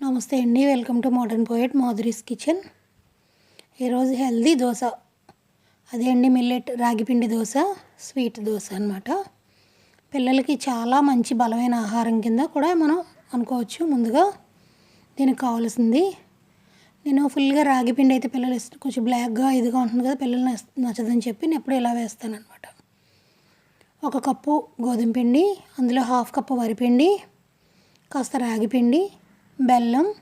నమస్తే అండి welcome to modern poet Madhuri's kitchen. ఈరోజు హెల్దీ దోశ. అదే అండి మిల్లెట్ రాగిపిండి దోశ స్వీట్ దోశ అనమాట పిల్లలకి చాలా మంచి బలమైన ఆహారం కింద కూడా మనం అనుకోవచ్చు ముందుగా దీనికి కావాల్సింది. నేను ఫుల్గా రాగిపిండి అయితే పిల్లలు ఇష్టం కొంచెం బ్లాక్గా ఇదిగా ఉంటుంది కదా పిల్లలు నచ్చదని చెప్పి నేను ఎప్పుడు ఇలా వేస్తాను అనమాట ఒక కప్పు గోధుమ పిండి అందులో హాఫ్ కప్పు వరిపిండి కాస్త రాగిపిండి బెల్లం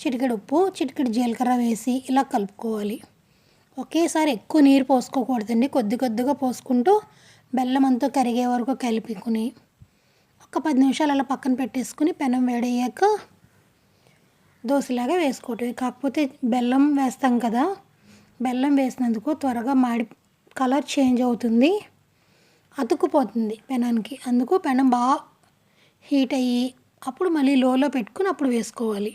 చిటికెడు ఉప్పు చిటికెడు జీలకర్ర వేసి ఇలా కలుపుకోవాలి. ఒకేసారి ఎక్కువ నీరు పోసుకోకూడదండి. కొద్ది కొద్దిగా పోసుకుంటూ బెల్లం అంతా కరిగే వరకు కలిపుకుని ఒక పది నిమిషాలు అలా పక్కన పెట్టేసుకుని పెనం వేడయ్యాక దోశలాగా వేసుకోవటం కాకపోతే బెల్లం వేస్తాం కదా బెల్లం వేసినందుకు త్వరగా మాడి కలర్ చేంజ్ అవుతుంది అతుక్కుపోతుంది పెనానికి. అందుకు పెనం బాగా హీట్ అయ్యి అప్పుడు మళ్ళీ లోలో పెట్టుకుని అప్పుడు వేసుకోవాలి.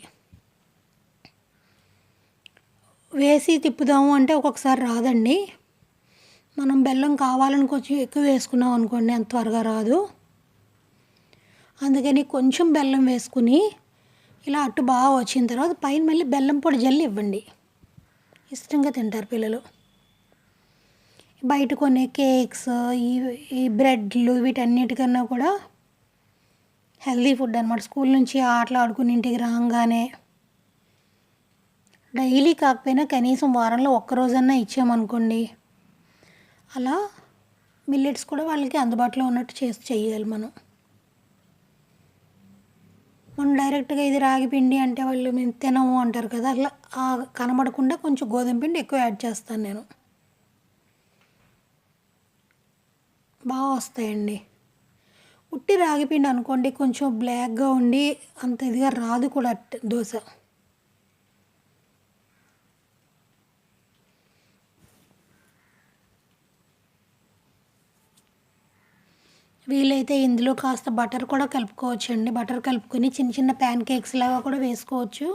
వేసి తిప్పుదాము అంటే ఒక్కొక్కసారి రాదండి. మనం బెల్లం కావాలని కొంచెం ఎక్కువ వేసుకున్నాం అనుకోండి అంత త్వరగా రాదు. అందుకని కొంచెం బెల్లం వేసుకుని ఇలా అట్టు బాగా వచ్చిన తర్వాత పైన మళ్ళీ బెల్లం పొడి జల్లి ఇవ్వండి. ఇష్టంగా తింటారు పిల్లలు. బయట కొనే కేక్స్ ఈ ఈ బ్రెడ్లు వీటన్నిటికన్నా కూడా హెల్దీ ఫుడ్ అనమాట స్కూల్ నుంచి ఆటలు ఆడుకుని ఇంటికి రాగానే డైలీ కాకపోయినా కనీసం వారంలో ఒక్కరోజన్నా ఇచ్చామనుకోండి అలా మిల్లెట్స్ కూడా వాళ్ళకి అందుబాటులో ఉన్నట్టు చేసి చేయాలి మనం. మనం డైరెక్ట్గా ఇది రాగి పిండి అంటే వాళ్ళు మేము తినము అంటారు కదా అట్లా కనబడకుండా కొంచెం గోధుమ పిండి ఎక్కువ యాడ్ చేస్తాను నేను. బాగా వస్తాయండి. ఉట్టి రాగిపిండి అనుకోండి కొంచెం బ్లాక్గా ఉండి అంత ఇదిగా రాదు కూడా దోశ. వీలైతే ఇందులో కాస్త బటర్ కూడా కలుపుకోవచ్చండి. బటర్ కలుపుకొని చిన్న చిన్న ప్యాన్ కేక్స్ లాగా కూడా వేసుకోవచ్చు.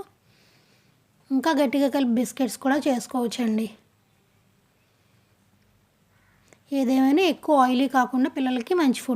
ఇంకా గట్టిగా కలిపి బిస్కెట్స్ కూడా చేసుకోవచ్చండి. ఏదేమైనా ఎక్కువ ఆయిలీ కాకుండా పిల్లలకి మంచి ఫుడ్